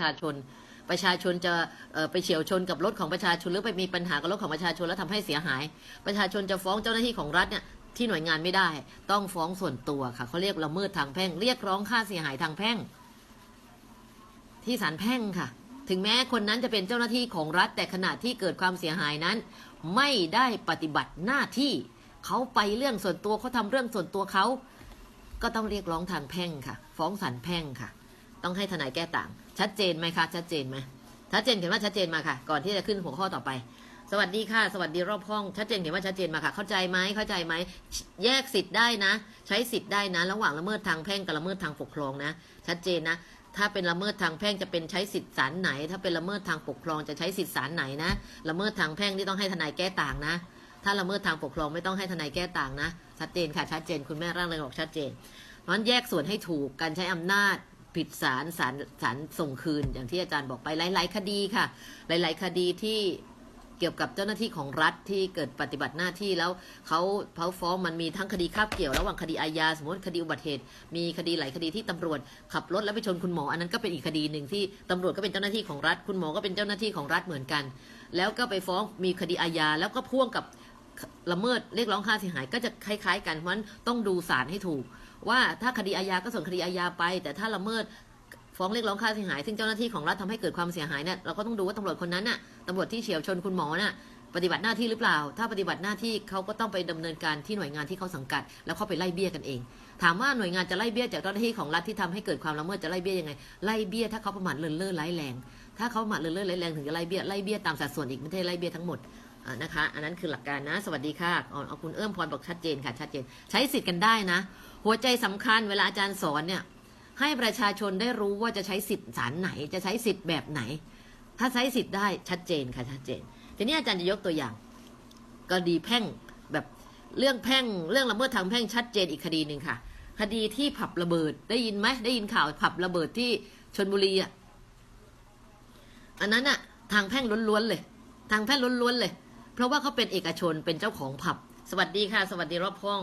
ชาชน ประชาชนจะไปเฉียวชนกับรถของประชาชนหรือไปมีปัญหากับรถของประชาชนแล้วทำให้เสียหาย ประชาชนจะฟ้องเจ้าหน้าที่ของรัฐเนี่ยที่หน่วยงานไม่ได้ ต้องฟ้องส่วนตัวค่ะเขาเรียกละเมิดทางแพ่ง เรียกร้องค่าเสียหายทางแพ่ง ที่ศาลแพ่งค่ะ ถึงแม้คนนั้นจะเป็นเจ้าหน้าที่ของรัฐ แต่ขณะที่เกิดความเสียหายนั้น ไม่ได้ปฏิบัติหน้าที่เขาไปเรื่องส่วนตัวเขาทำเรื่องส่วนตัวเขาก็ต้องเรียกร้องทางแพ่งค่ะ ฟ้องศาลแพ่งค่ะ ต้องให้ทนายแก้ต่าง ชัดเจนไหมคะ ชัดเจนไหมชัดเจนเขียนว่าชัดเจนมาค่ะ ก่อนที่จะขึ้นหัวข้อต่อไป สวัสดีค่ะ สวัสดีรอบห้อง ชัดเจนเขียนว่าชัดเจนมาค่ะ เข้าใจไหมเข้าใจไหม แยกสิทธิ์ได้นะ ใช้สิทธิ์ได้นะ ระหว่างละเมิดทางแพ่งกับละเมิดทางปกครองนะ ชัดเจนนะ ถ้าเป็นละเมิดทางแพ่งจะเป็นใช้สิทธิ์ศาลไหน ถ้าเป็นละเมิดทางปกครองจะใช้สิทธิ์ศาลไหนนะ ละเมิดทางแพ่งที่ต้องให้ทนายแก้ต่างนะ ถ้าละเมิดทางปกครองไม่ต้องให้ทนายแก้ต่างนะ ชัดเจนค่ะ ชัดเจน คุณแม่ร่างเลยบอกชัดเจนเพราะฉะนั้นแยกส่วนให้ถูก การใช้อำนาจ ผิดศาลศาลศาลส่งคืน อย่างที่อาจารย์บอกไปหลาย ๆ คดีค่ะ หลาย ๆ คดีที่เกี่ยวกับเจ้าหน้าที่ของรัฐที่เกิดปฏิบัติหน้าที่แล้วเขาเขาฟ้องมันมีทั้งคดีคาบเกี่ยวระหว่างคดีอาญาสมมติคดีอุบัติเหตุ มีคดีหลายคดีที่ตำรวจขับรถแล้วไปชนคุณหมออันนั้นก็เป็นอีกคดีหนึ่งที่ตำรวจก็เป็นเจ้าหน้าที่ของรัฐ คุณหมอก็เป็นเจ้าหน้าที่ของรัฐเหมือนกัน แล้วก็ไปฟ้องมีคดีอาญาแล้วก็พ่วงกับละเมิดเรียกร้องค่าเสียหายก็จะคล้าย ๆ กันเพราะฉะนั้นต้องดูสารให้ถูก ว่าถ้าคดีอาญาก็ส่งคดีอาญาไป แต่ถ้าละเมิดฟ้องเรียกร้องค่าเสียหาย ซึ่งเจ้าหน้าที่ของรัฐทำให้เกิดความเสียหายเนี่ยเราก็ต้องดูว่าตำรวจคนนั้นน่ะตำรวจที่เฉียวชนคุณหมอน่ะปฏิบัติหน้าที่หรือเปล่า ถ้าปฏิบัติหน้าที่เขาก็ต้องไปดำเนินการที่หน่วยงานที่เขาสังกัด แล้วเขาไปไล่เบี้ยกันเอง ถามว่าหน่วยงานจะไล่เบี้ยจากเจ้าหน้าที่ของรัฐที่ทำให้เกิดความละเมิดจะไล่เบี้ยยังไง ไล่เบี้ยถ้าเขาประมาทเลินเล่อร้ายแรง ถ้าเขาประมาทเลินเล่อร้ายแรงถึงจะไล่เบี้ย ไล่เบี้ยตามสัดส่วนอีกไม่ใช่ไล่เบี้ยทั้งหมด นะคะ อันนั้นคือหลักการนะ สวัสดีค่ะอ๋อเอาคุณเอื้อมพรบอกชัดเจนค่ะ ชัดเจน ใช้สิทธิ์กันได้นะ หัวใจสำคัญเวลาอาจารย์สอนเนี่ย ให้ประชาชนได้รู้ว่าจะใช้สิทธิ์สารไหน จะใช้สิทธิ์แบบไหน ถ้าใช้สิทธิ์ได้ชัดเจนค่ะชัดเจน ทีนี้อาจารย์จะยกตัวอย่างคดีแพ่งแบบเรื่องแพ่งเรื่องละเมิดทางแพ่งชัดเจนอีกคดีหนึ่งค่ะ คดีที่ผับระเบิดได้ยินไหมได้ยินข่าวผับระเบิดที่ชนบุรีอะอันนั้นอะทางแพ่งล้วนๆเลย ทางแพ่งล้วนๆเลย เพราะว่าเขาเป็นเอกชนเป็นเจ้าของผับ สวัสดีค่ะ สวัสดีรอบห้อง